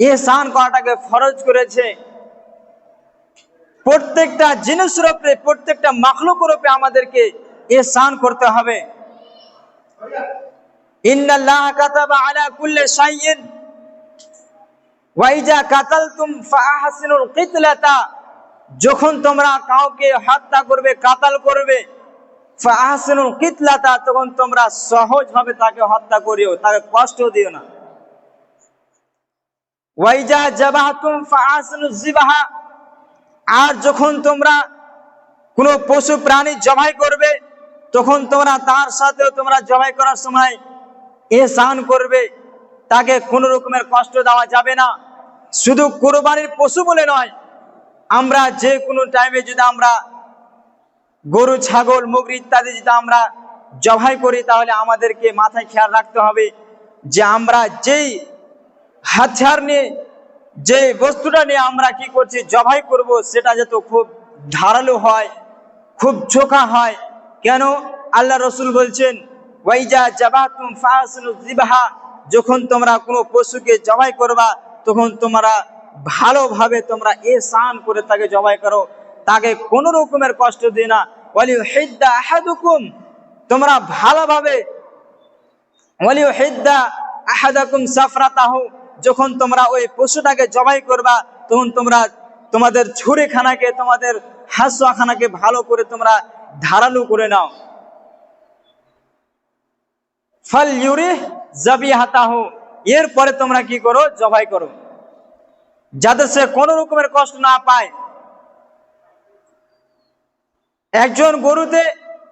এহসান করাটাকে ফরজ করেছে। প্রত্যেকটা জিনিসের উপরে, প্রত্যেকটা মাখলুকের উপরে আমাদেরকে এহসান করতে হবে। যখন তোমরা কাউকে হত্যা করবে, কাতাল করবে তখন তোমরা সহজভাবে তাকে হত্যা করিও, তাকে কষ্ট দিও না। ওয়াইজা জাবাহতুম ফাআহসিনুজ জিবাহা। আর যখন তোমরা কোনো পশু প্রাণী জবাই করবে, তখন তোমরা তার সাথেও তোমরা জবাই করার সময় এ এহসান করবে। তাকে কোনো রকমের কষ্ট দেওয়া যাবে না। শুধু কোরবানির পশু বলে নয়, আমরা যে কোনো টাইমে যদি আমরা গরু, ছাগল মুগরি ইত্যাদি যদি আমরা জবাই করি, তাহলে আমাদেরকে মাথায় খেয়াল রাখতে হবে যে আমরা যেই হাতিয়ার নিয়ে, যে বস্তুটা নিয়ে আমরা কি করছি, জবাই করব, সেটা যাতে খুব ধারালো হয়, খুব চোখা হয়। কেন? আল্লাহ রসুল বলছেন, ওয়াইজা জাবাতুম ফাসনু জিবাহা যখন তোমরা কোনো পশুকে জবাই করবা, তখন তোমরা ভালোভাবে তোমরা এসান করে তাকে জবাই করো। তাকে কোনো রকমের কষ্ট দিও না। ওয়ালি হিদ্দা আহাদুকুম তোমরা ভালোভাবে ওয়ালিউ হিদ্দা আহাদাকুম সাফরাতাহু যখন তোমরা ওই পশুটাকে জবাই করবা, তখন তোমরা তোমাদের ছুরিখানাকে, তোমাদের হাসুয়াখানাকে ভালো করে তোমরা ধারালু করে নাও। ফল ইউরি জাবি হাতাহু এরপরে তোমরা কি করো? জবাই করো। যাতে সে কোনো রকমের কষ্ট না পায়। একজন গরুতে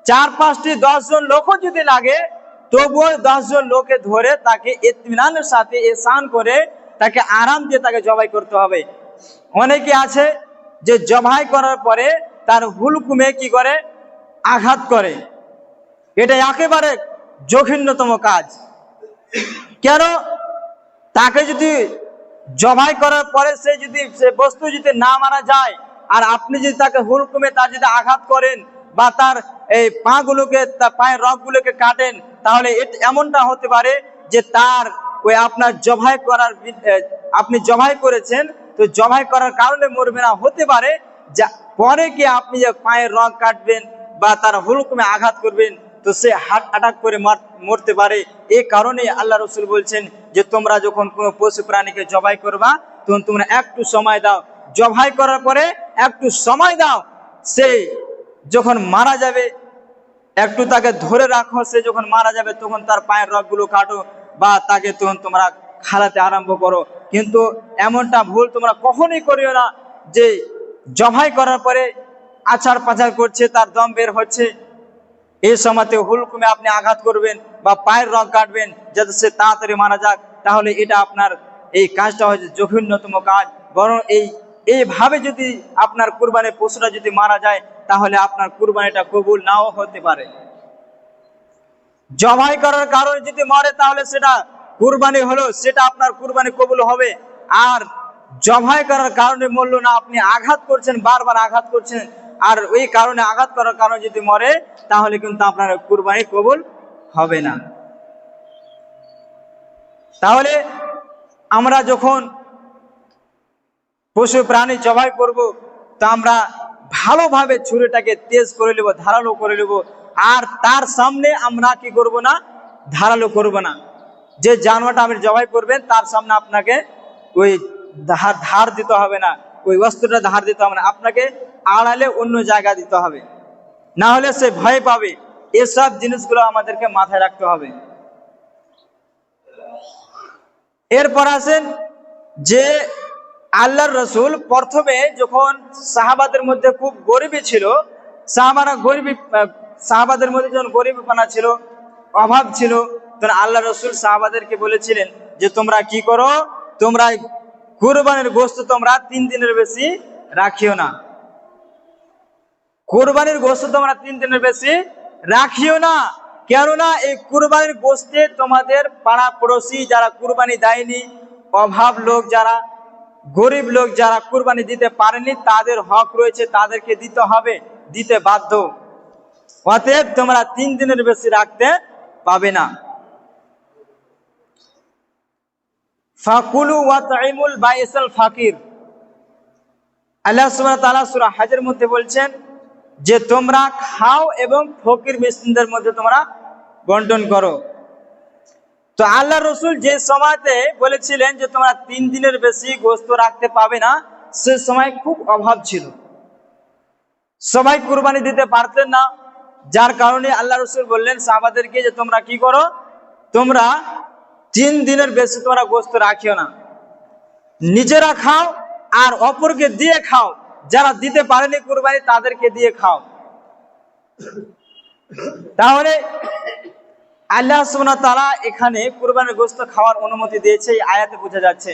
চার পাঁচটি দশ জন লোকও যদি লাগে তবুও দশজন লোকে ধরে তাকে ইতমিনানের সাথে এসান করে তাকে আরাম দিয়ে তাকে জবাই করতে হবে। অনেকে আছে যে জবাই করার পরে তার হুলকুমে কি করে? আঘাত করে। এটা একেবারে জঘন্যতম কাজ। কেন? তাকে যদি জবাই করার পরে সে যদি, সে বস্তু যদি না মারা যায়, আর আপনি যদি তাকে হুলকুমে তার যদি আঘাত করেন বা তার এই পা গুলোকে পায়ের রগ গুলোকে কাটেন, তাহলে এমনটা হতে পারে যে তার ওই আপনার জবাই করার আপনি জবাই করেছেন, তো জবাই করার কারণে মরবে না হতে পারে যা, পরে কি আপনি যে পায়ের রগ কাটবেন বা তার হুলকুমে আঘাত করবেন, তো সে হার্ট অ্যাটাক করে মরতে পারে। এই কারণে আল্লাহ রসুল বলছেন যে তোমরা যখন কোনো পশু প্রাণীকে জবাই করবা, তখন তোমরা একটু সময় দাও। জবাই করার পরে একটু সময় দাও। সে যখন মারা যাবে, একটু তাকে ধরে রাখো, সে যখন মারা যাবে, তখন তার পায়ের রগগুলো কাটো বা তাকে তখন তোমরা খালাতে আরম্ভ করো। কিন্তু এমনটা ভুল তোমরা কখনোই করিও না যে জবাই করার পরে আচার পাচার করছে, তার দম বের হচ্ছে। এই সময়তে হুলকুমে আপনি আঘাত করবেন বা পায়ের রগ কাটবেন যাতে সে তাড়াতাড়ি মারা যাক। তাহলে এটা আপনার এই কাজটা হচ্ছে জঘন্যতম কাজ। বরং এই, এইভাবে যদি আপনার কুরবানির পশুরা যদি মারা যায় তাহলে আপনার কুরবানিটা কবুল নাও হতে পারে। জবাই করার কারণে যদি মরে, তাহলে সেটা কুরবানি হলো, সেটা আপনার কুরবানি কবুল হবে। আর জবাই করার কারণে মরল না, আপনি আঘাত করছেন, বারবার আঘাত করছেন। আর ওই কারণে আঘাত করার কারণে যদি মরে, তাহলে কিন্তু আপনার কুরবানি কবুল হবে না। তাহলে আমরা যখন পশু প্রাণী জবাই করব, তা আমরা ভালোভাবে ছুরিটাকে তেজ করে নেব, ধারালো করে নেব। আর তার সামনে আমরা কি করব না? ধারালো করব না। যে জানোয়ারটা আপনি জবাই করবেন, তার সামনে আপনাকে ওই ধার ধার দিতে হবে না। ওই বস্তুটা ধার দিতে হবে না। আপনাকে আড়ালে অন্য জায়গা দিতে হবে। না হলে সে ভয় পাবে। এসব জিনিসগুলো আমাদেরকে মাথায় রাখতে হবে। এরপর আসেন যে আল্লাহর রসুল প্রথমে যখন সাহাবাদের মধ্যে খুব গরিবী ছিল, সাহাবারা গরিবী সাহাবাদের মধ্যে যখন গরিবীপনা ছিল, অভাব ছিল, তখন আল্লাহ রসুল সাহাবাদেরকে বলেছিলেন যে, তোমরা কি করো? তোমরা কুরবানির গোস্ত তোমরা তিন দিনের বেশি রাখিও না। কোরবানির গোস্ত তোমরা তিন দিনের বেশি রাখিও না। কেননা এই কুরবানির গোস্তে তোমাদের পাড়া পড়োশি যারা কুরবানি দেয়নি, অভাব লোক যারা গরিব লোক যারা কুরবানি দিতে পারেনি, তাদের হক রয়েছে, তাদেরকে দিতে হবে, দিতে বাধ্য। অতএব তোমরা তিন দিনের বেশি রাখতে পাবে না। ফাকুলু ওয়া তাইমুল বাইসাল ফাকির। আল্লাহ সুবহানাহু তাআলা সূরা হাজের মধ্যে বলছেন যে তোমরা খাও এবং ফকির মিসকিনদের মধ্যে তোমরা বন্টন করো। তো আল্লাহ রসুল যে সময়তে বলেছিলেন যে তোমরা তিন দিনের বেশি গোস্ত রাখতে পাবে না, সে সময় খুব অভাব ছিল। সবাই কুরবানি দিতে পারতেন না। যার কারণে আল্লাহ রসুল বললেন, সাহাবাদেরকে যে তোমরা কি করো? তোমরা তিন দিনের বেশি তোমরা গোস্ত রাখিও না। নিজেরা খাও আর অপরকে দিয়ে খাও। যারা দিতে পারেনি কুরবানি তাদেরকে দিয়ে খাও। তাহলে আল্লাহ ওয়া তাআলা এখানে কুরবানির গোশত খাওয়ার অনুমতি দিয়েছে, এই আয়াতে বোঝা যাচ্ছে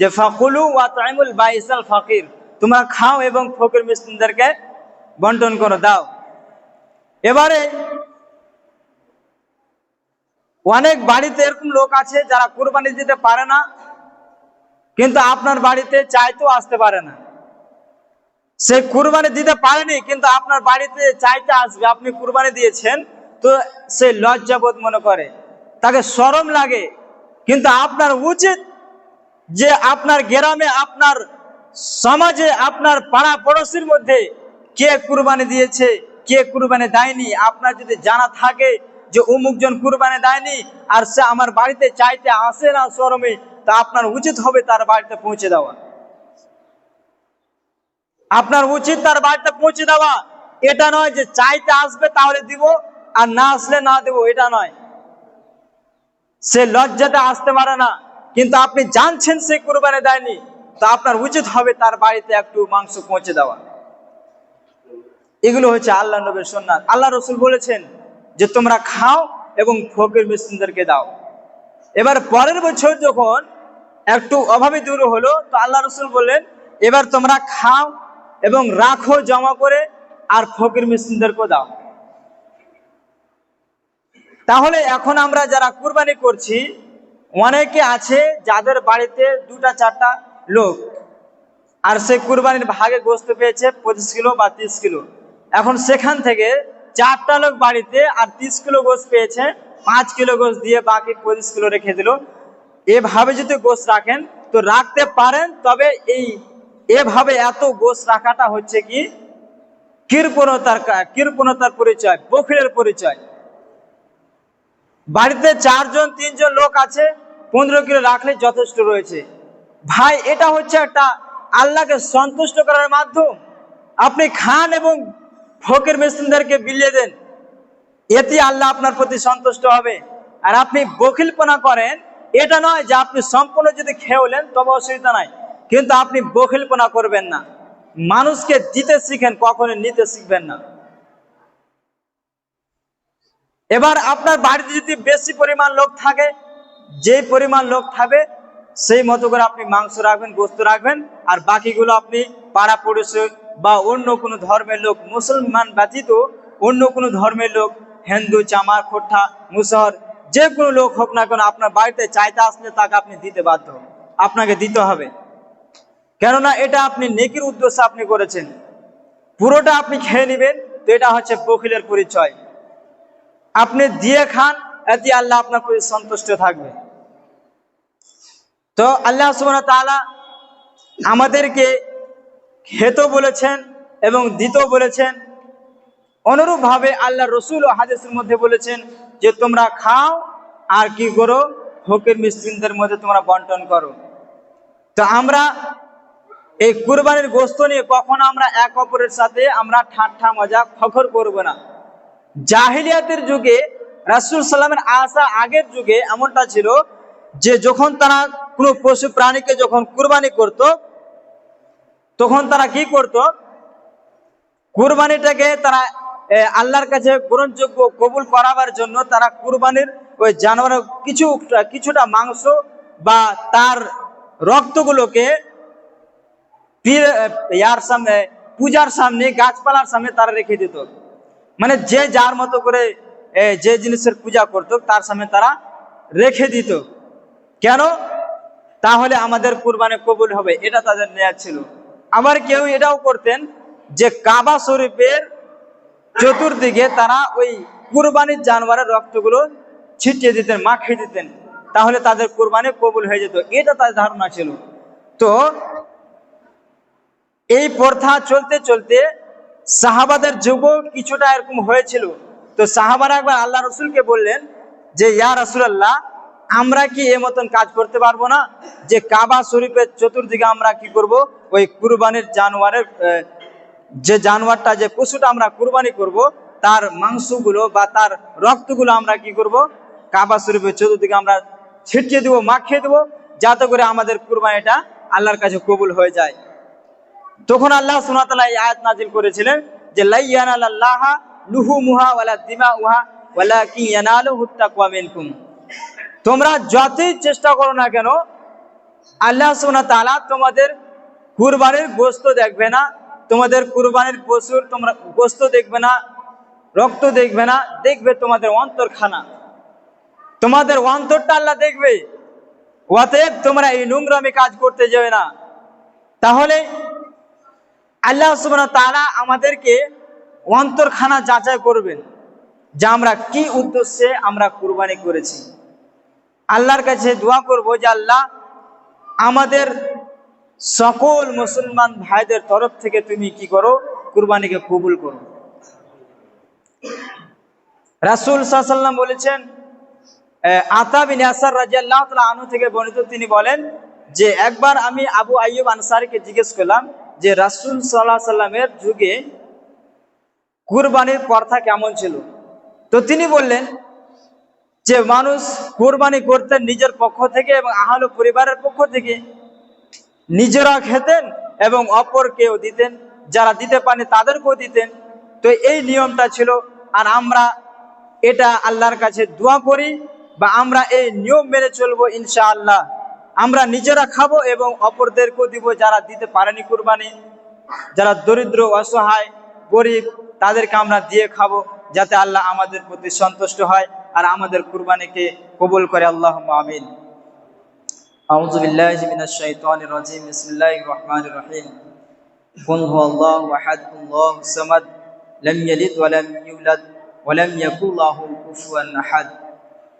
যে ফাকুলু ওয়া তাইমুল বাইসাল ফাকির, তোমরা খাও এবং ফকির মিসকিনদেরকে বন্টন করে, দাও। এবারে অনেক বাড়িতে এরকম লোক আছে যারা কুরবানি দিতে পারে না, কিন্তু আপনার বাড়িতে চাইতেও আসতে পারে না। সে কুরবানি দিতে পারেনি, কিন্তু আপনার বাড়িতে চাইতে আসবে, আপনি কুরবানি দিয়েছেন তো সে লজ্জাবোধ মনে করে। তাকে শরম লাগে, কিন্তু আপনার উচিত যে আপনার গ্রামে, আপনার সমাজে, আপনার পাড়া পড়োশির মধ্যে কে কুরবানি দিয়েছে, কে কুরবানি দেয়নি। আপনার যদি জানা থাকে যে অমুকজন কুরবানি দেয়নি আর সে আমার বাড়িতে চাইতে আসে না শরমে তা আপনার উচিত হবে তার বাড়িতে পৌঁছে দেওয়া। আপনার উচিত তার বাড়িতে পৌঁছে দেওয়া। এটা নয় যে চাইতে আসবে তাহলে দিব আর না আসলে না দেবো, এটা নয়। সে লজ্জাতে আসতে পারে না, কিন্তু আপনি জানছেন সে কুরবানি দেয়নি, তা আপনার উচিত হবে তার বাড়িতে একটু মাংস পৌঁছে দেওয়া। এগুলো হচ্ছে আল্লাহ নবীর সন্ন্যাস আল্লাহ রসুল বলেছেন যে, তোমরা খাও এবং ফকির মিসকিনদেরকে দাও। এবার পরের বছর যখন একটু অভাবে দূর হলো, তো আল্লাহ রসুল বললেন, এবার তোমরা খাও এবং রাখো জমা করে, আর ফকির মিসকিনদেরকে দাও। তাহলে এখন আমরা যারা কুরবানি করছি, অনেকে আছে যাদের বাড়িতে দুটা, চারটা লোক। আর সে কুরবানির ভাগে গোস্ত পেয়েছে পঁচিশ কিলো বা তিরিশ কিলো। এখন সেখান থেকে চারটা লোক বাড়িতে আর তিরিশ কিলো গোস পেয়েছে, পাঁচ কিলো গোস দিয়ে বাকি পঁচিশ কিলো রেখে দিল। এভাবে যদি গোস রাখেন, তো রাখতে পারেন, তবে এই এভাবে এত গোস রাখাটা হচ্ছে কি? কৃপণতার কৃপণতার পরিচয় বখিরের পরিচয়। বাড়িতে চারজন, তিনজন লোক আছে, পনেরো কিলো রাখলে যথেষ্ট রয়েছে। ভাই, এটা হচ্ছে একটা আল্লাহকে সন্তুষ্ট করার মাধ্যম। আপনি খান এবং ফকির মেশিনদেরকে বিলিয়ে দেন। এতে আল্লাহ আপনার প্রতি সন্তুষ্ট হবে। আর আপনি বখিলপনা করেন, এটা নয় যে আপনি সম্পূর্ণ যদি খেয়েলেন তবে অসুবিধা নাই। কিন্তু আপনি বখিলপনা করবেন না। মানুষকে দিতে শিখেন কখনো নিতে শিখবেন না। এবার আপনার বাড়িতে যদি বেশি পরিমাণ লোক থাকে যে পরিমাণ লোক থাকবে, সেই মতো করে আপনি মাংস রাখবেন, গোস্ত রাখবেন, আর বাকিগুলো আপনি পাড়া পড়োশি বা অন্য কোনো ধর্মের লোক, মুসলমান ব্যতীত অন্য কোনো ধর্মের লোক, হিন্দু চামার খোট্টা, মুসহর, যে কোনো লোক হোক না কেন আপনার বাড়িতে চাইতে আসলে তাকে আপনি দিতে বাধ্য। আপনাকে দিতে হবে। কেননা এটা আপনি নেকির উদ্দেশ্যে আপনি করেছেন। পুরোটা আপনি খেয়ে নেবেন, তো এটা হচ্ছে বকিলের পরিচয়। আপনি দিয়ে খান, এতে আল্লাহ আপনার প্রতি সন্তুষ্ট থাকবে। তো আল্লাহ সুবহানাহু ওয়া তাআলা আমাদেরকে খেতে বলেছেন এবং দিতেও বলেছেন। অনুরূপ ভাবে আল্লাহ রসুল ও হাদিসের মধ্যে বলেছেন যে, তোমরা খাও আর কি করো? ফকির, মিসকিনদের মধ্যে তোমরা বন্টন করো। তো আমরা এই কুরবানির গোস্ত নিয়ে কখনো আমরা এক অপরের সাথে আমরা ঠাট্টা, মজা, ফখর করব না। জাহিলিয়াতের যুগে, রাসূল সাল্লামের আসা আগের যুগে এমনটা ছিল যে যখন তারা কোনো পশু প্রাণীকে যখন কুরবানি করত, তখন তারা কি করত? কুরবানিটাকে তারা আল্লাহর কাছে গ্রহণযোগ্য, কবুল করাবার জন্য তারা কুরবানির ওই জানোয়ারের কিছু কিছুটা মাংস বা তার রক্তগুলোকে পীর- সামনে, পূজার সামনে, গাছপালার সামনে তারা রেখে দিত। মানে যে যার মতো করে যে জিনিসের পূজা করত, তার সামনে তারা রেখে দিত। কেন? তাহলে আমাদের কুরবানি কবুল হবে, এটা তাদের নেয়া ছিল। আবার কেউ এটাও করতেন যে কাবা শরীফের চতুর্দিকে তারা ওই কুরবানির জানোয়ারের রক্তগুলো ছিটিয়ে দিতেন, মাখিয়ে দিতেন। তাহলে তাদের কোরবানি কবুল হয়ে যেত, এটা তাদের ধারণা ছিল। তো এই প্রথা চলতে চলতে সাহাবাদের যুগও কিছুটা এরকম হয়েছিল। তো সাহাবারা একবার আল্লাহ রসুলকে বললেন যে, ইয়া রসুল্লাহ আমরা কি এ মতন কাজ করতে পারব না? যে কাবা শরীফের চতুর্দিকে আমরা কি করব? ওই কুরবানির জানোয়ারের যে জানোয়ারটা, যে পশুটা আমরা কুরবানি করব, তার মাংসগুলো বা তার রক্তগুলো আমরা কি করব? কাবা শরীফের চতুর্দিকে আমরা ছিটিয়ে দেবো, মাখিয়ে দেবো, যাতে করে আমাদের কুরবানিটা আল্লাহর কাছে কবুল হয়ে যায়। তখন আল্লাহ সুনাতালা এই আয়াত নাজিল করেছিলেন যে, লাইয়ান আল্লাহ লুহু মুহা ওয়ালা দিমা উহা ওয়ালা কি ইয়ানালু মিনকুম। তোমরা যতই চেষ্টা করো না কেন, আল্লাহ সুবহানাহু তাআলা তোমাদের কুরবানির গোস্ত দেখবে না, তোমাদের কুরবানির পশুর তোমরা গোস্ত দেখবে না, রক্ত দেখবে না, দেখবে তোমাদের অন্তরখানা। তোমাদের অন্তরটা আল্লাহ দেখবে। অতএব তোমরা এই নোংরামি কাজ করতে যাবে না। তাহলে আল্লাহ তাআলা আমাদেরকে অন্তরখানা যাচাই করবেন যে আমরা কি উদ্দেশ্যে আমরা কুরবানি করেছি। আল্লাহর কাছে দোয়া করব যে আল্লাহ আমাদের সকল মুসলমান ভাইদের তরফ থেকে তুমি কি করো? কুরবানিকে কবুল করো। রাসূল সাল্লাম বলেছেন আহ, আতা বিন ইয়াসার রাদিয়াল্লাহু থেকে বর্ণিত তিনি বলেন যে একবার আমি আবু আইয়ুব আনসারীকে জিজ্ঞেস করলাম যে রাসূল আলাইহি সাল্লামের যুগে কুরবানির প্রথা কেমন ছিল? তো তিনি বললেন যে মানুষ কোরবানি করতেন নিজের পক্ষ থেকে এবং আহল পরিবারের পক্ষ থেকে নিজেরা খেতেন এবং অপরকেও দিতেন। যারা দিতে পারেন তাদেরকেও দিতেন। তো এই নিয়মটা ছিল। আর আমরা এটা আল্লাহর কাছে দোয়া করি বা আমরা এই নিয়ম মেনে চলবো ইনশাআল্লাহ। আমরা নিজেরা খাবো এবং অপরদেরকেও দিব যারা দিতে পারেনি কুরবানি যারা দরিদ্র অসহায় গরিব তাদেরকে আমরা দিয়ে খাবো যাতে আল্লাহ আমাদের প্রতি সন্তুষ্ট হয় আর আমাদের কুরবানিকে কবুল করে আল্লাহ আমিন أعوذ بالله من الشيطان الرجيم بسم الله الرحمن الرحيم قل هو الله أحد الله الصمد لم يلد ولم يولد ولم يكن له كفوا أحد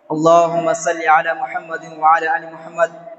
اللهم صل على محمد وعلى آل محمد